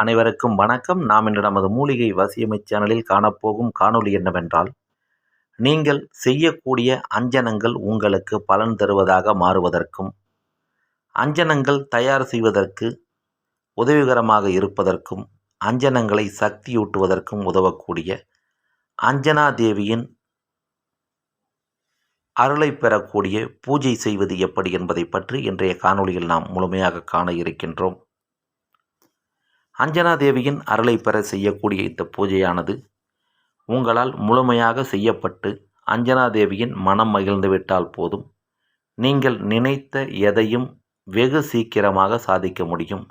அனைவருக்கும் வணக்கம். நாம் இன்று நமது மூலிகை வசியமை சேனலில் காணப்போகும் காணொளி என்னவென்றால் நீங்கள் செய்யக்கூடிய அஞ்சனங்கள் உங்களுக்கு பலன் தருவதாக மாறுவதற்கும் அஞ்சனங்கள் தயார் செய்வதற்கு உதவிகரமாக இருப்பதற்கும் அஞ்சனங்களை சக்தியூட்டுவதற்கும் உதவக்கூடிய அஞ்சனா தேவியின் அருளை பெறக்கூடிய பூஜை செய்வது எப்படி என்பதை பற்றி இன்றைய காணொளியில் நாம் முழுமையாக காண இருக்கின்றோம். அஞ்சனா தேவியின் அருளை பெற செய்யக்கூடிய இந்த பூஜையானது உங்களால் முழுமையாக செய்யப்பட்டு அஞ்சனா தேவியின் மனம் மகிழ்ந்துவிட்டால் போதும். நீங்கள் நினைத்த எதையும் வெகு சீக்கிரமாக சாதிக்க முடியும்.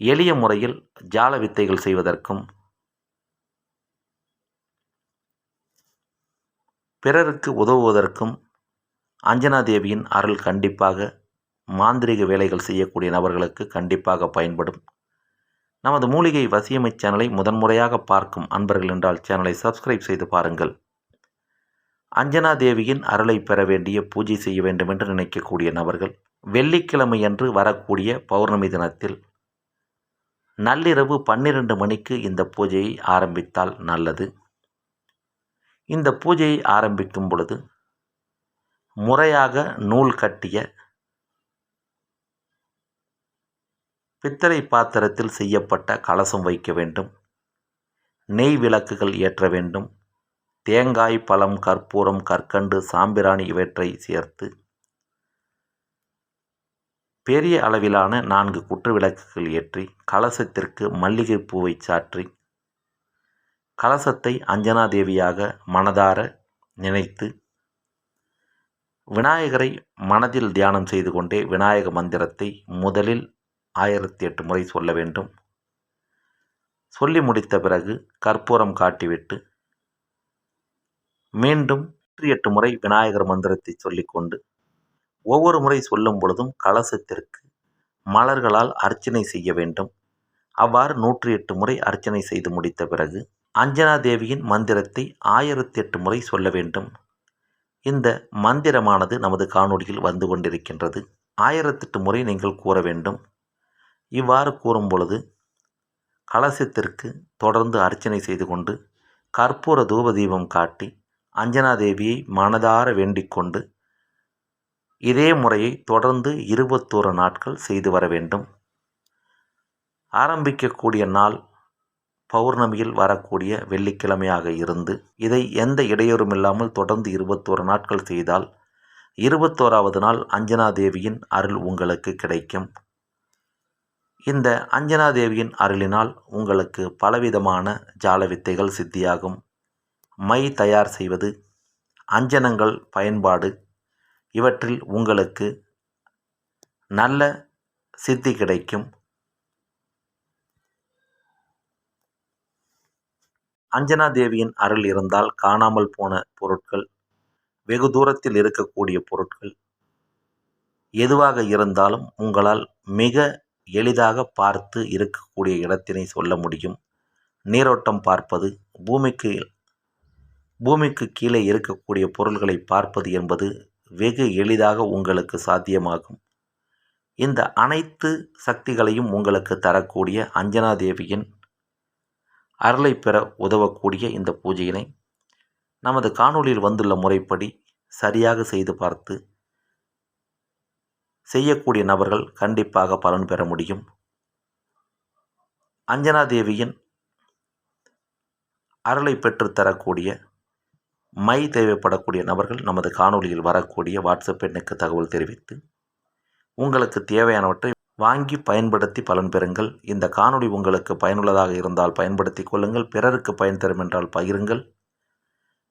எளிய முறையில் ஜால வித்தைகள் செய்வதற்கும் பிறருக்கு உதவுவதற்கும் அஞ்சனா தேவியின் அருள் கண்டிப்பாக மாந்திரிக வேலைகள் செய்யக்கூடிய நபர்களுக்கு கண்டிப்பாக பயன்படும். நமது மூலிகை வசியமை சேனலை முதன்முறையாக பார்க்கும் அன்பர்கள் என்றால் சேனலை சப்ஸ்கிரைப் செய்து பாருங்கள். அஞ்சனா தேவியின் அருளை பெற வேண்டிய பூஜை செய்ய வேண்டும் என்று நினைக்கக்கூடிய நபர்கள் வெள்ளிக்கிழமை அன்று வரக்கூடிய பௌர்ணமி தினத்தில் நள்ளிரவு பன்னிரண்டு மணிக்கு இந்த பூஜையை ஆரம்பித்தால் நல்லது. இந்த பூஜையை ஆரம்பிக்கும் பொழுது முறையாக நூல் கட்டிய பித்தளை பாத்திரத்தில் செய்யப்பட்ட கலசம் வைக்க வேண்டும். நெய் விளக்குகள் ஏற்ற வேண்டும். தேங்காய் பழம் கற்பூரம் கற்கண்டு சாம்பிராணி இவற்றை சேர்த்து பெரிய அளவிலான நான்கு குற்று விளக்குகள் ஏற்றி கலசத்திற்கு மல்லிகை பூவை சாற்றி கலசத்தை அஞ்சனா தேவியாக மனதார நினைத்து விநாயகரை மனதில் தியானம் செய்து கொண்டே விநாயக மந்திரத்தை முதலில் ஆயிரத்தி எட்டு முறை சொல்ல வேண்டும். சொல்லி முடித்த பிறகு கற்பூரம் காட்டிவிட்டு மீண்டும் நூற்றி எட்டு முறை விநாயகர் மந்திரத்தை சொல்லிக்கொண்டு ஒவ்வொரு முறை சொல்லும் பொழுதும் கலசத்திற்கு மலர்களால் அர்ச்சனை செய்ய வேண்டும். அவ்வாறு நூற்றி எட்டு முறை அர்ச்சனை செய்து முடித்த பிறகு அஞ்சனா தேவியின் மந்திரத்தை ஆயிரத்தி எட்டு முறை சொல்ல வேண்டும். இந்த மந்திரமானது நமது காணொளியில் வந்து கொண்டிருக்கின்றது. ஆயிரத்தெட்டு முறை நீங்கள் கூற வேண்டும். இவ்வாறு கூறும் பொழுது கலசத்திற்கு தொடர்ந்து அர்ச்சனை செய்து கொண்டு கற்பூர தூப தீபம் காட்டி அஞ்சனா தேவியை மனதார வேண்டிக் கொண்டு இதே முறையை தொடர்ந்து இருபத்தோரு நாட்கள் செய்து வர வேண்டும். ஆரம்பிக்கக்கூடிய நாள் பௌர்ணமியில் வரக்கூடிய வெள்ளிக்கிழமையாக இருந்து இதை எந்த இடையூறும் இல்லாமல் தொடர்ந்து இருபத்தோரு நாட்கள் செய்தால் இருபத்தோராவது நாள் அஞ்சனா தேவியின் அருள் உங்களுக்கு கிடைக்கும். இந்த அஞ்சனா தேவியின் அருளினால் உங்களுக்கு பலவிதமான ஜால வித்தைகள் சித்தியாகும். மை தயார் செய்வது அஞ்சனங்கள் பயன்பாடு இவற்றில் உங்களுக்கு நல்ல சித்தி கிடைக்கும். அஞ்சனா தேவியின் அருள் இருந்தால் காணாமல் போன பொருட்கள் வெகு தூரத்தில் இருக்கக்கூடிய பொருட்கள் எதுவாக இருந்தாலும் உங்களால் மிக எளிதாக பார்த்து இருக்கக்கூடிய இடத்தினை சொல்ல முடியும். நீரோட்டம் பார்ப்பது பூமிக்கு பூமிக்கு கீழே இருக்கக்கூடிய பொருள்களை பார்ப்பது என்பது வெகு எளிதாக உங்களுக்கு சாத்தியமாகும். இந்த அனைத்து சக்திகளையும் உங்களுக்கு தரக்கூடிய அஞ்சனா தேவியின் அருளை பெற உதவக்கூடிய இந்த பூஜையினை நமது காணொளியில் வந்துள்ள முறைப்படி சரியாக செய்து பார்த்து செய்யக்கூடிய நபர்கள் கண்டிப்பாக பலன் பெற முடியும். அஞ்சனா தேவியின் அருளை பெற்றுத்தரக்கூடிய மை தேவைப்படக்கூடிய நபர்கள் நமது காணொலியில் வரக்கூடிய வாட்ஸ்அப் எண்ணுக்கு தகவல் தெரிவித்து உங்களுக்கு தேவையானவற்றை வாங்கி பயன்படுத்தி பலன் பெறுங்கள். இந்த காணொளி உங்களுக்கு பயனுள்ளதாக இருந்தால் பயன்படுத்தி கொள்ளுங்கள். பிறருக்கு பயன் தரும் என்றால் பகிருங்கள்.